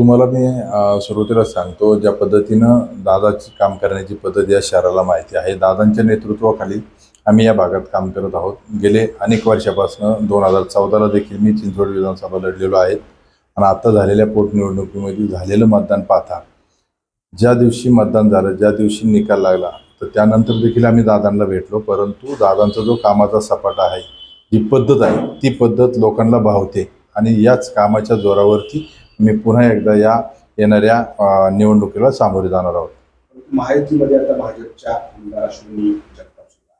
तुम्हाला मी सुरुवातीला सांगतो ज्या पद्धतीनं दादाची काम करण्याची पद्धत या शहराला माहिती आहे. दादांच्या नेतृत्वाखाली आम्ही या भागात काम करत आहोत. गेले अनेक वर्षापासून दोन हजार चौदाला देखील मी चिंचवड विधानसभा लढलेलो आहे. आणि आता झालेल्या पोटनिवडणुकीमध्ये झालेलं मतदान पाहता ज्या दिवशी मतदान झालं ज्या दिवशी निकाल लागला तर त्यानंतर देखील आम्ही दादांना भेटलो. परंतु दादांचा जो कामाचा सपाटा आहे जी पद्धत आहे ती पद्धत लोकांना भावते. आणि याच कामाच्या जोरावरती मी पुन्हा एकदा या येणाऱ्या निवडणुकीला सामोरे जाणार आहोत. महायुतीमध्ये आता भाजपच्या आमदार अश्विनी जगताप सुद्धा.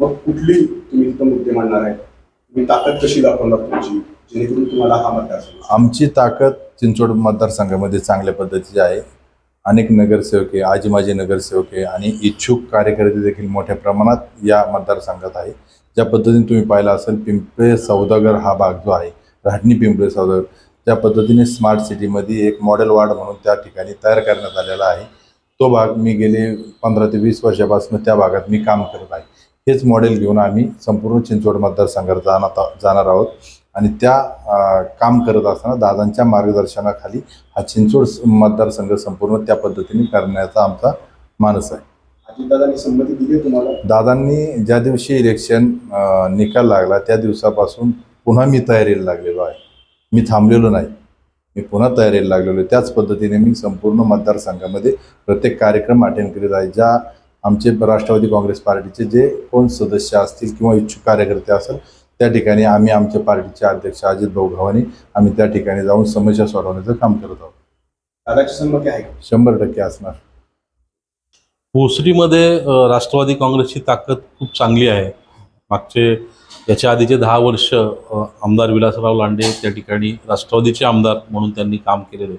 मग कुठली तुम्ही तिथं मुद्दे मांडणार आहे तुम्ही ताकद कशी दाखवणार तुमची जेणेकरून तुम्हाला हा मतदारसंघ आमची ताकद चिंचवड मतदारसंघामध्ये चांगल्या पद्धतीची आहे. अनेक नगरसेवक आहे आजी माजी नगरसेवक आहे आणि इच्छुक कार्यकर्ते देखील मोठ्या प्रमाणात या मतदारसंघात आहे. ज्या पद्धतीने तुम्ही पाहिला असेल पिंपळे सौदागर हा भाग जो आहे राहटणी पिंपळे सौदागर त्या पद्धतीने स्मार्ट सिटीमध्ये एक मॉडेल वार्ड म्हणून त्या ठिकाणी तयार करण्यात आलेला आहे. तो भाग मी गेले पंधरा ते वीस वर्षापासून त्या भागात मी काम करत आहे. हेच मॉडेल घेऊन आम्ही संपूर्ण चिंचवड मतदारसंघात जाणार जाणार आहोत. आणि त्या काम करत असताना दादांच्या मार्गदर्शनाखाली हा चिंचवड मतदारसंघ संपूर्ण त्या पद्धतीने करण्याचा आमचा मानस आहे. अजितदादांनी संमती दिली तुम्हाला? दादांनी ज्या दिवशी इलेक्शन निकाल लागला त्या दिवसापासून पुन्हा मी तयारीला लागलेलो आहे. मी थांबलेलो नाही. मी पुन्हा तयारीला लागलेलो आहे. त्याच पद्धतीने मी संपूर्ण मतदारसंघामध्ये प्रत्येक कार्यक्रम अटेंड करीत आहे. ज्या आमचे राष्ट्रवादी काँग्रेस पार्टीचे जे कोण सदस्य असतील किंवा इच्छुक कार्यकर्ते असेल त्या ठिकाणी आम्ही आमच्या पार्टीचे अध्यक्ष अजित भाऊ गव्हाणे आम्ही त्या ठिकाणी जाऊन समस्या सोडवण्याचं काम करत आहोत? शंभर टक्के असणार. भोसरीमध्ये अ, राष्ट्रवादी काँग्रेसची ताकद खूप चांगली आहे. मागचे याच्या आधीचे दहा वर्ष आमदार विलासराव लांडे त्या ठिकाणी राष्ट्रवादीचे आमदार म्हणून त्यांनी काम केलेले.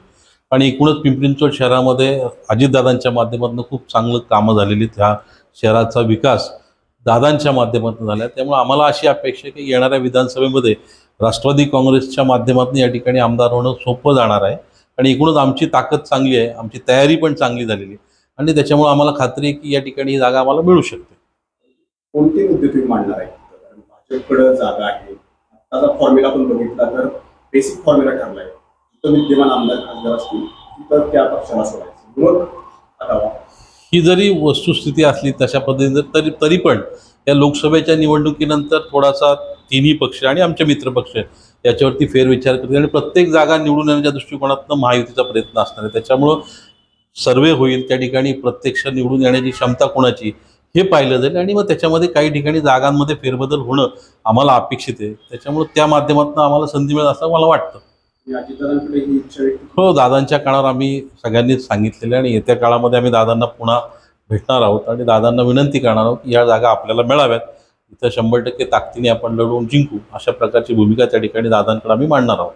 आणि एकूणच पिंपरी चिंचवड शहरामध्ये अजितदादांच्या माध्यमातून खूप चांगलं कामं झालेली आहेत. शहराचा विकास दादांच्या माध्यमातून झाला त्यामुळे आम्हाला अशी अपेक्षा आहे की येणाऱ्या विधानसभेमध्ये राष्ट्रवादी काँग्रेसच्या माध्यमातून या ठिकाणी आमदार होणं सोपं जाणार आहे. आणि एकूणच आमची ताकद चांगली आहे. आमची तयारी पण चांगली झालेली आहे. आणि त्याच्यामुळे आम्हाला खात्री आहे की या ठिकाणी ही जागा आम्हाला मिळू शकते. कोणते मुद्दे तुम्ही मांडणार आहे? कारण भाजपकडे जागा आहे. आताचा फॉर्म्युला आपण बघितला तर बेसिक फॉर्म्युला ठरलाय. जिथं विद्यमान आमदार खासदार असतील तिथं त्या पक्षाला सोडायचं. मग आता ही जरी वस्तुस्थिती असली तशा पद्धतीने तरी तरी पण या लोकसभेच्या निवडणुकीनंतर थोडासा तिन्ही पक्ष आणि आमचे मित्रपक्ष याच्यावरती फेरविचार करतील आणि प्रत्येक जागा निवडून येण्याच्या दृष्टिकोनातनं महायुतीचा प्रयत्न असणार आहे. त्याच्यामुळं सर्वे होईल त्या ठिकाणी प्रत्यक्ष निवडून येण्याची क्षमता कोणाची? हे पाहिलं जाईल आणि मग त्याच्यामध्ये काही ठिकाणी जागांमध्ये फेरबदल होणं आम्हाला अपेक्षित आहे. त्याच्यामुळं त्या माध्यमातून आम्हाला संधी मिळेल असं मला वाटतं. ही. हो दादांच्या काळावर आम्ही सगळ्यांनीच सांगितलेले आणि येत्या काळामध्ये आम्ही दादांना पुन्हा भेटणार आहोत आणि दादांना विनंती करणार आहोत की या जागा आपल्याला मिळाव्यात. इथं शंभर टक्के ताकदीने आपण लढवून जिंकू अशा प्रकारची भूमिका त्या ठिकाणी दादांकडे आम्ही मांडणार आहोत.